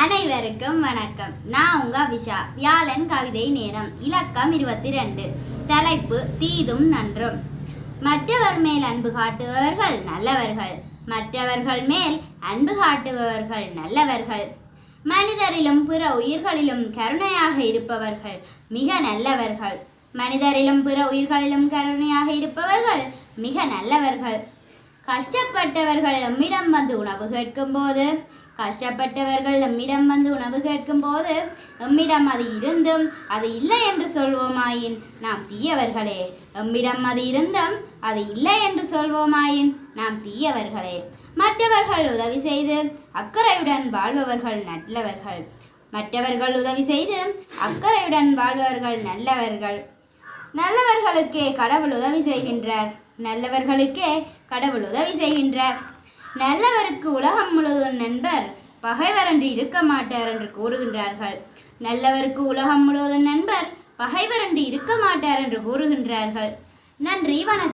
அனைவருக்கும் வணக்கம். நான் உங்க விஷா வியாழன் கவிதை நேரம். இலக்கம் இருபத்தி ரெண்டு தலைப்பு தீதும் நன்றும். மற்றவர் மேல் அன்பு காட்டுபவர்கள் நல்லவர்கள். மற்றவர்கள் மேல் அன்பு காட்டுபவர்கள் நல்லவர்கள். மனிதரிலும் பிற உயிர்களிலும் கருணையாக இருப்பவர்கள் மிக நல்லவர்கள். மனிதரிலும் பிற உயிர்களிலும் கருணையாக இருப்பவர்கள் மிக நல்லவர்கள். கஷ்டப்பட்டவர்கள் நம்மிடம் வந்து உணவு கேட்கும்போது கஷ்டப்பட்டவர்கள் நம்மிடம் வந்து உணவு கேட்கும் போது நம்மிடம் அது இருந்தும் அது இல்லை என்று சொல்வோமாயின்? நாம் தீயவர்களே நம்மிடம் அது இருந்தும் அது இல்லை என்று சொல்வோமாயின்? நாம் தீயவர்களே மற்றவர்கள் உதவி செய்து அக்கறையுடன் வாழ்பவர்கள் நல்லவர்கள் மற்றவர்கள் உதவி செய்து அக்கறையுடன் வாழ்பவர்கள் நல்லவர்கள். நல்லவர்களுக்கே கடவுள் உதவி செய்கின்றார் நல்லவர்களுக்கே கடவுள் உதவி செய்கின்றார். நல்லவருக்கு உலகம் பகைவரன்று இருக்க மாட்டார் என்று கூறுகின்றார்கள். நல்லவருக்கு உலகம் முழுவதும் நண்பர் பகைவரன்று இருக்க மாட்டார் என்று கூறுகின்றார்கள். நன்றி வணக்கம்.